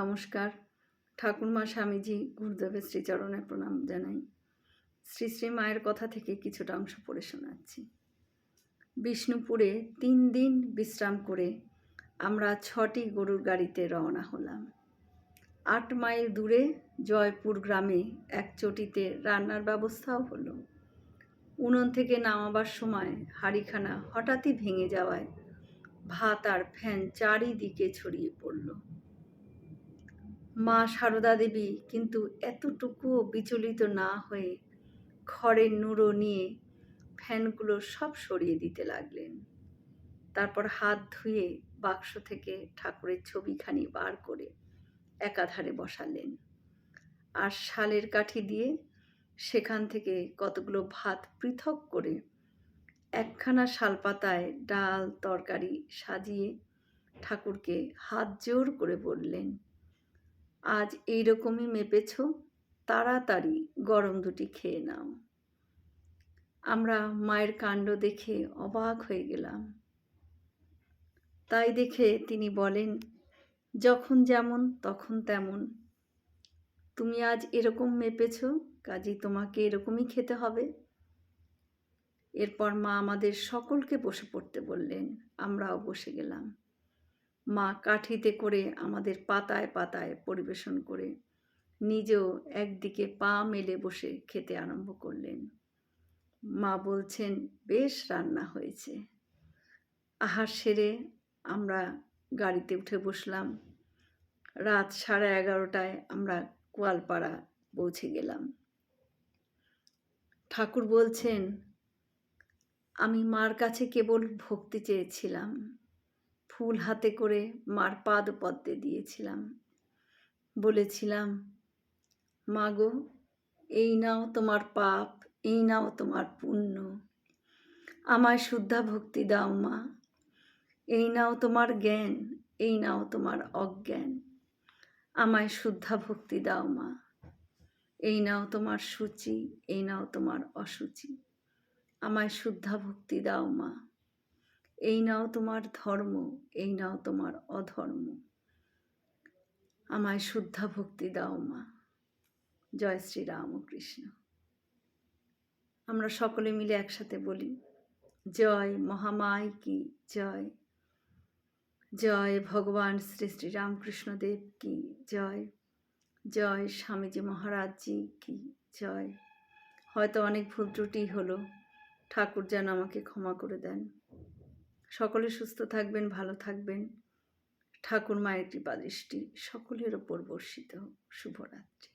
নমস্কার। ঠাকুরমা স্বামীজি গুরুদেবের শ্রীচরণে প্রণাম জানাই। শ্রী শ্রী মায়ের কথা থেকে কিছুটা অংশ পড়ে শোনাচ্ছি। বিষ্ণুপুরে তিন দিন বিশ্রাম করে আমরা ছটি গরুর গাড়িতে রওনা হলাম। আট মাইল দূরে জয়পুর গ্রামে এক চটিতে রান্নার ব্যবস্থাও হলো। উনুন থেকে নামাবার সময় হাড়িখানা হঠাৎই ভেঙে যাওয়ায় ভাত আর ফ্যান চারিদিকে ছড়িয়ে পড়ল। মা সারদা দেবী কিন্তু এতটুকুও বিচলিত না হয়ে খড়ের নুড়ো নিয়ে ফ্যানগুলো সব সরিয়ে দিতে লাগলেন। তারপর হাত ধুয়ে বাক্স থেকে ঠাকুরের ছবিখানি বার করে একাধারে বসালেন। আর শালের কাঠি দিয়ে সেখান থেকে কতগুলো ভাত পৃথক করে একখানা শালপাতায় ডাল তরকারি সাজিয়ে ঠাকুরকে হাত জোর করে বললেন আজ এইরকমই মেপেছ? তাড়াতাড়ি গরম দুটি খেয়ে নাও। আমরা মায়ের কাণ্ড দেখে অবাক হয়ে গেলাম। তাই দেখে তিনি বলেন, যখন যেমন, তখন তেমন। তুমি আজ এরকম মেপেছ কাজেই তোমাকে এরকমই খেতে হবে। এরপর মা আমাদের সকলকে বসে পড়তে বললেন, আমরাও বসে গেলাম। মা কাঠিতে করে আমাদের পাতায় পাতায় পরিবেশন করে নিজেও একদিকে পা মেলে বসে খেতে আরম্ভ করলেন। মা বলছেন, বেশ রান্না হয়েছে। আহার সেরে আমরা গাড়িতে উঠে বসলাম। রাত সাড়ে এগারোটায় আমরা কোয়ালপাড়া পৌঁছে গেলাম। ঠাকুর বলছেন, আমি মার কাছে কেবল ভক্তি চেয়েছিলাম। ফুল হাতে করে মার পাদ পদ্মে দিয়েছিলাম। বলেছিলাম, মা গো, এই নাও তোমার পাপ, এই নাও তোমার পুণ্য। আমায় শুদ্ধা ভক্তি দাও মা। এই নাও তোমার জ্ঞান, এই নাও তোমার অজ্ঞান। আমায় শুদ্ধা ভক্তি দাও মা। এই নাও তোমার সূচি, এই নাও তোমার অসুচি। আমায় শুদ্ধা ভক্তি দাও মা। এই নাও তোমার ধর্ম, এই নাও তোমার অধর্ম। আমায় শুদ্ধা ভক্তি দাও মা। জয় শ্রী রামকৃষ্ণ আমরা সকলে মিলে একসাথে বলি, জয় মহামায় কি জয়? জয় ভগবান শ্রী শ্রী রামকৃষ্ণদেব কি জয়? জয় স্বামীজি মহারাজজি কি জয়? হয়তো অনেক ভুল ত্রুটি হলো, ঠাকুর যেন আমাকে ক্ষমা করে দেন। সকলে সুস্থ থাকবেন ভালো থাকবেন। ঠাকুর মায়ের কৃপা দৃষ্টি সকলের ওপর বর্ষিত শুভরাত্রি।